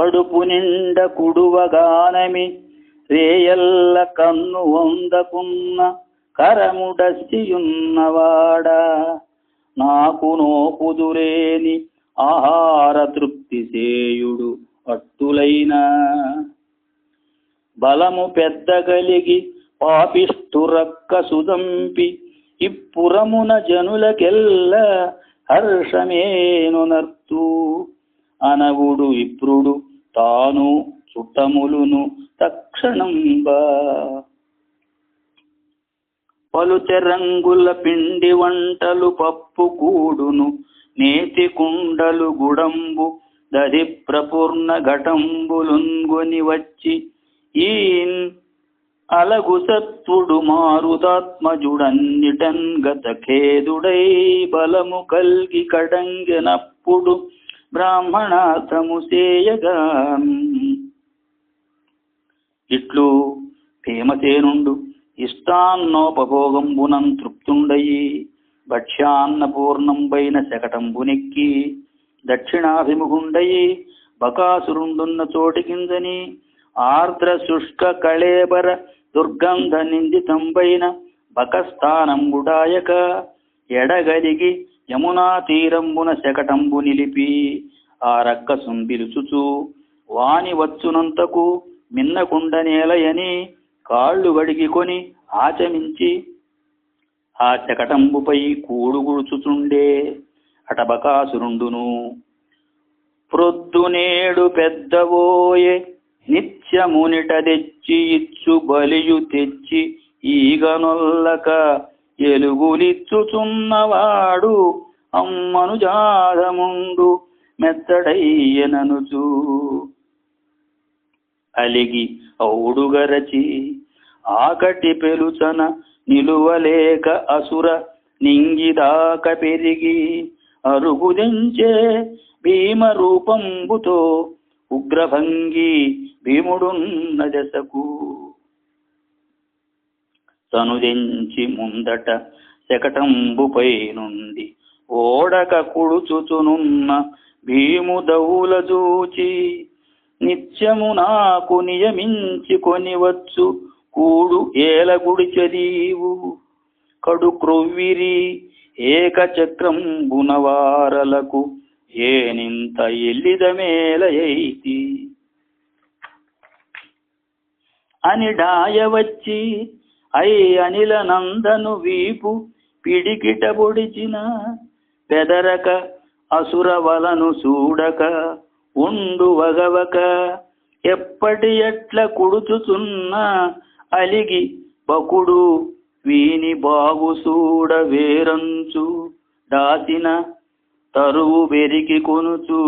కడుపు నిండ కుడువగానమి రేయల్ల కన్ను వందకున్న కరముడసియున్నవాడా నాకు నోపుదురేని ఆహార తృప్తి సేయుడు అట్టులైన. బలము పెద్ద కలిగి పాపిష్ఠురక్క సుదంపి ఇప్పురమున జనులకెల్ల హర్షమేనునర్తూ అనవుడు ఇప్రుడు తాను చుట్టములును తక్షణంబా. పలుచ పిండి వంటలు పప్పు కూడును నేతి కుండలు గుడంబు దరి ప్రపూర్ణ ఘటంబులుంగుని వచ్చి ఈ అలగు సత్వుడు మారుతాత్మజుడన్నిటన్ గత ఖేదుడై బలము కల్గి కడంగెనప్పుడు బ్రాహ్మణాశ్రముసేయగా ఇట్లు భీమసేనుండు ఇష్టాన్నోపభోగంబునం తృప్తుండయి. భక్ష్యాన్నపూర్ణంబైన శకటంబునెక్కి దక్షిణాభిముఖుండయి. బకాసురుండున్న చోటికిందని ఆర్ద్ర శుష్క కళేబర దుర్గంధ నిందితంబైన బకస్థానంబుడాయక ఎడగలిగి యమునా తీరంబున శకటంబు నిలిపి ఆ రక్కసుం పిలుచుచు వాని వచ్చునంతకు మిన్నకుండ నేలయని కాళ్ళు వడిగికొని ఆచమించి ఆ శకటంబుపై కూడుగుడుచుచుండే అటబకాసురుండును. ప్రొద్దునేడు పెద్దవోయే నిత్యమునిట తెచ్చి ఇచ్చు బలియు తెచ్చి ఈగనొల్లక ఎలుగులిచ్చుచున్నవాడు అమ్మను జాధముండు మెత్తడయ్యననుచు. అలిగి ఔడుగరచి ఆకటి పెలుచన నిలువలేక అసుర నింగిదాక పెరిగి అరుగుదించే భీమ రూపంబుతో ఉగ్రభంగి భీముడున్న దశకు. తనుదెంచి ముందట శకటంబుపై నుండి ఓడక కుడుచుచునున్న భీముదవుల చూచి నిత్యము నాకు నియమించి కొనివచ్చు కూడు ఏలగుడి చదీవు కడు క్రొవ్విరి ఏక చక్రం బునవారలకు ఏనింత ఎల్లిదమేలయైతి అని డాయవచ్చి ఐ అనిల నందను వీపు పిడికిట పొడిచిన పెదరక అసుర వలను చూడక ఉండు వగవక ఎప్పటి ఎట్ల కుడుచుచున్న అలిగి బకుడు వీని బాగు చూడ వేరంచు దాసిన తరువు బెరికి కొనుచు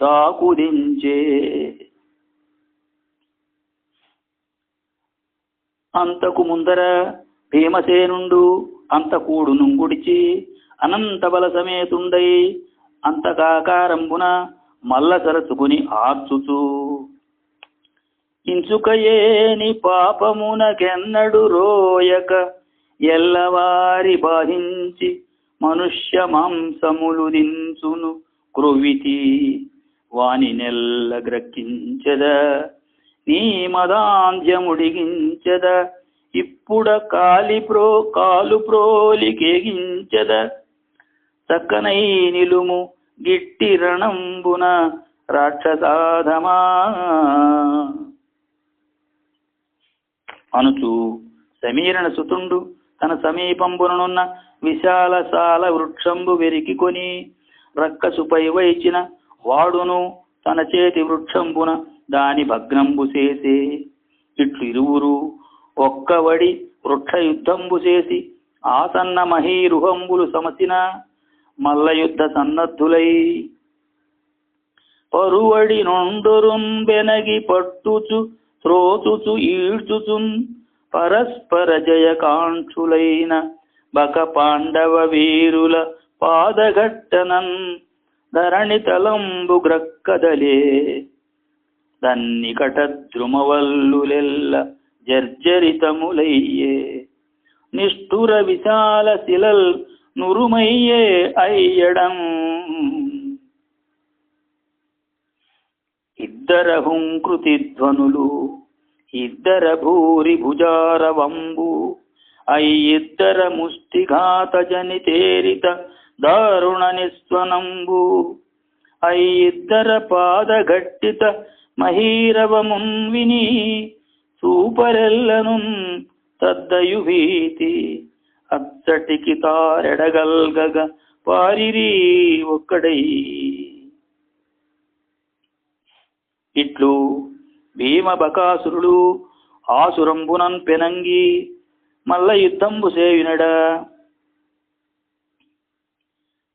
తాకుదించే అంతకు ముందర భీమసేనుండు అంతకూడు నుంగుడిచి అనంత బల సమేతుండై అంతకాకారంబున మల్ల సరసుకుని ఆర్చుచు. ఇంచుకయేని పాపమునకెన్నడు రోయక ఎల్లవారి బాధించి మనుష్య మాంసములు దించును క్రొవితి. వాని నెల్ల గ్రక్కించద నీ మదాంధ్యముడిగించద ఇప్పుడ కాలి ప్రో కాలు ప్రోలికేగించద చక్కనై నిలుము గిట్టి రణంబున రాక్షసాధమా అనుచు సమీరణ సుతుండు తన సమీపంబుననున్న విశాల సాల వృక్షంబు వెరికికొని రక్కసుపై వైచిన వాడును తన చేతి వృక్షంబున దాని భగ్నంబు చేసే ఇట్లు ఇరువురు ఒక్కవడి వృక్ష యుద్ధంబు చేసి ఆసన్న మహీరుహంబులు సమసిన మల్లయుద్ధ సన్నద్ధులై. పరువడి నొండొరుం బెనగి పట్టుచు త్రోచుచు ఈడ్చుచున్ పరస్పర జయకాంక్షులైన బక పాండవ వీరుల పాదఘట్టనన్ ధరణి తలంబు గ్రక్కదలే. దన్నికట ద్రుమవల్లులెల్ల జర్జరితములయ్యే. నిష్ఠుర విశాల శిలల్ నురుమయ్యే అయ్యడం. ఇద్దర హుంకృతి ధ్వనులు ఇద్దర భూరి భుజారవంబు ఐయిద్దర ముష్టిఘాత జనితేరిత దారుణ నిస్వనంబు ఐయిద్దర పాదఘట్టిత మహీరవమున్ విని చూపరెల్లనున్ తద్దయుభీతి అచ్చటికి తారెడగల్గగ పారిరి ఒక్కడై. ఇట్లు భీమ బకాసురుడు ఆసురంబునన్ పెనంగి మల్ల యుద్ధంబు సేయునడా.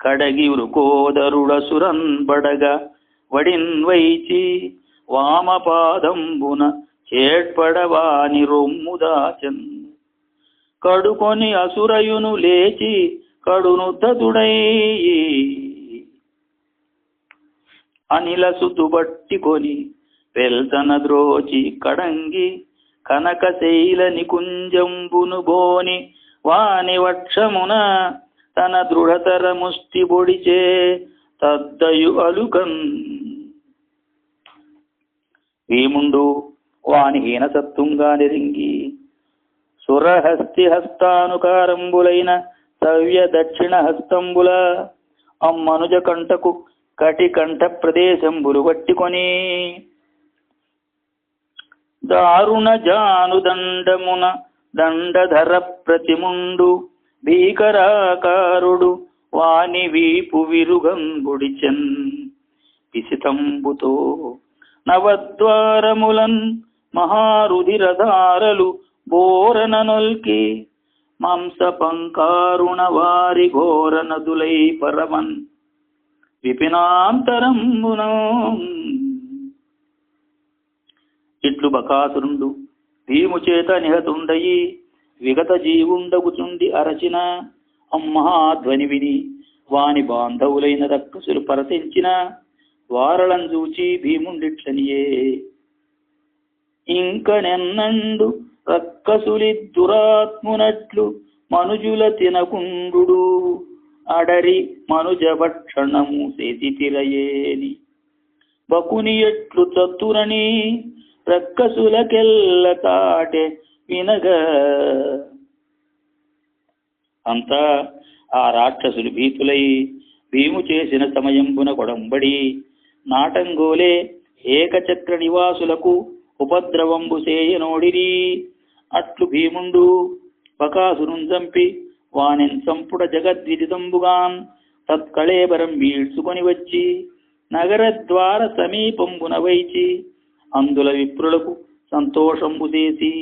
కడగి వృకోదరుడసురన్ బడగ వడిన్ వైచి వామపాదంబున చేడ్పడవాని రొమ్ముదాచన్ కడుకొని అసురయును లేచి కడునుద్దతుడై అనిల సుతుబట్టికొని వెల్తన ద్రోచి కడంగి కనకశైల నికుంజంబును బోని వాని వక్షమున తన దృఢతర ముష్టి పొడిచే తద్దయు అలుకన్. భీముండు వాని హీనసత్తుంగా నెరింగి సురహస్తి హస్తానుకారంబులైన సవ్య దక్షిణ హస్తంబుల అమ్మనుజ కంటకు కటి కంఠ ప్రదేశంబులు పట్టుకొని దారుణ జానుదండమున దండధర ప్రతిముండు భీకరాకారుడు వాని వీపు విరుగంబుడిచెన్ పిసితంబుతో నవద్వారములన్ మహారుధిరధారలు బోరన నొల్కి వారి ఘోర నదులై పరమన్ విపినాంతరంబున. ఇట్లు బకాసురుండు భీము చేత నిహతుండయి విగత జీవుండగుచుండి అరచిన అమ్మహాధ్వని విని వాని బాంధవులైన రక్కసులు పరతించిన వారలం చూచి భీముండిట్లనియే. ఇంక నెన్నండు రక్కసులి దురాత్మునట్లు మనుజుల తినకుండు అడరి మనుజ భక్షణము సేతితిరయేని. బకుని ఎట్లు చతురని రక్కసులకెల్ల తాటె వినగ. అంతా ఆ రాక్షసులు భీతులై భీము చేసిన సమయంబున కొడంబడి నాటంగోలే ఏకచక్ర నివాసులకు ఉపద్రవంబు చేయనోడిరి అట్లు భీముండు బకాసురుం చంపి వానిన్ సంపుట జగద్విదితంబుగాన్ తత్కళేబరం వీడ్చుకొని వచ్చి నగరద్వార సమీపంబున వైచి అందుల విప్రులకు సంతోషంబు చేసి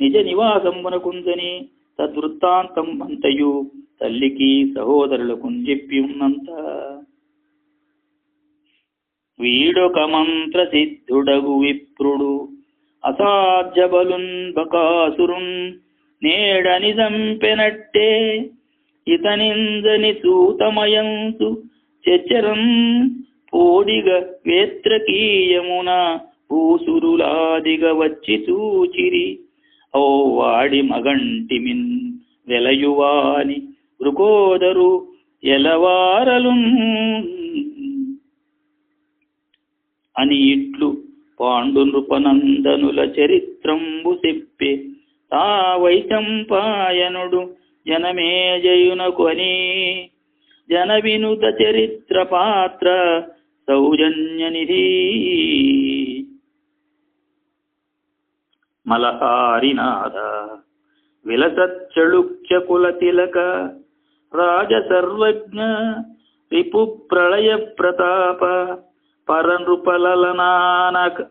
నిజ నివాసంబునకుందని తద్వృత్తాంతం అంతయు తల్లికి సహోదరులకు చెప్పి ఉన్నంత. వీడొక మంత్ర సిద్ధుడగు విప్రుడు. అసాధ్య బలున్ బకాసురున్ నేడని చంపెనట్టే ఇతనిందని సూతమయంసు చెచ్చరం పోడిగ వేత్రకీయమున భూసురులాదిగ వచ్చి చూచిరి. ఓ వాడి మగంటిమిన్ వెలయువాని వృకోదరు ఎలవారలు అని ఇట్లు పాండు నృపనందనుల చరిత్రంబు చెప్పి తా వైశంపాయనుడు జనమేజయునకు అని. జన వినుత చరిత్ర పాత్ర సౌజన్యనిధి. మలహారినాథ విలసచ్చళుక్య కుల తిలక రాజ సర్వజ్ఞ రిపు ప్రళయ ప్రతాప పరనృపలలనానక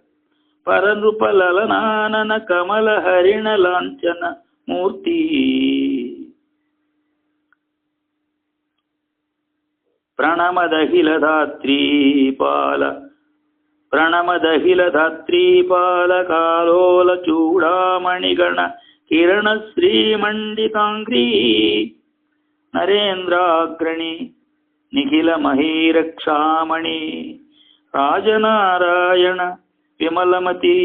పరనృపలలనానన కమల హరిణ లాంఛన మూర్తి. ప్రణమదహిల ధాత్రీపాల ప్రణమదహిల ధాత్రీపాల కాలోల రాజనారాయణ విమలమతి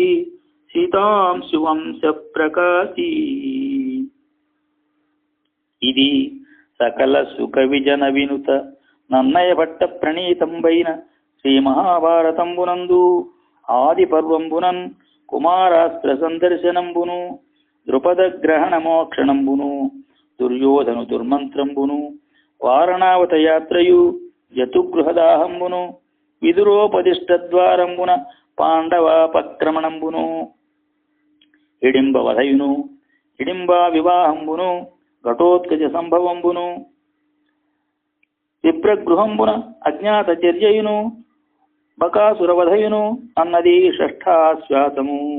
సీతాంశు వంశ ప్రకాశీ. ఇది సకల సుఖ విజన వినుత నన్నయ భట్ట ప్రణీతంబైన శ్రీ మహాభారతంబునందు ఆది పర్వంబునన్ కుమారాస్త్ర సందర్శనంబును ద్రుపద గ్రహణ మోక్షణంబును దుర్యోధను దుర్మంత్రంబును వారణావత యాత్రయు జతుగృహదాహంబును విదురోపదిష్టద్వారంబున పాండవాపక్రమణంబును. హిడింబ వధయును హిడింబా వివాహంబును ఘటోత్కజ సంభవంబును విప్రగృహంబున అజ్ఞాత చర్యయును బకాసురవధయును అన్నది షష్ఠాశ్వాసము.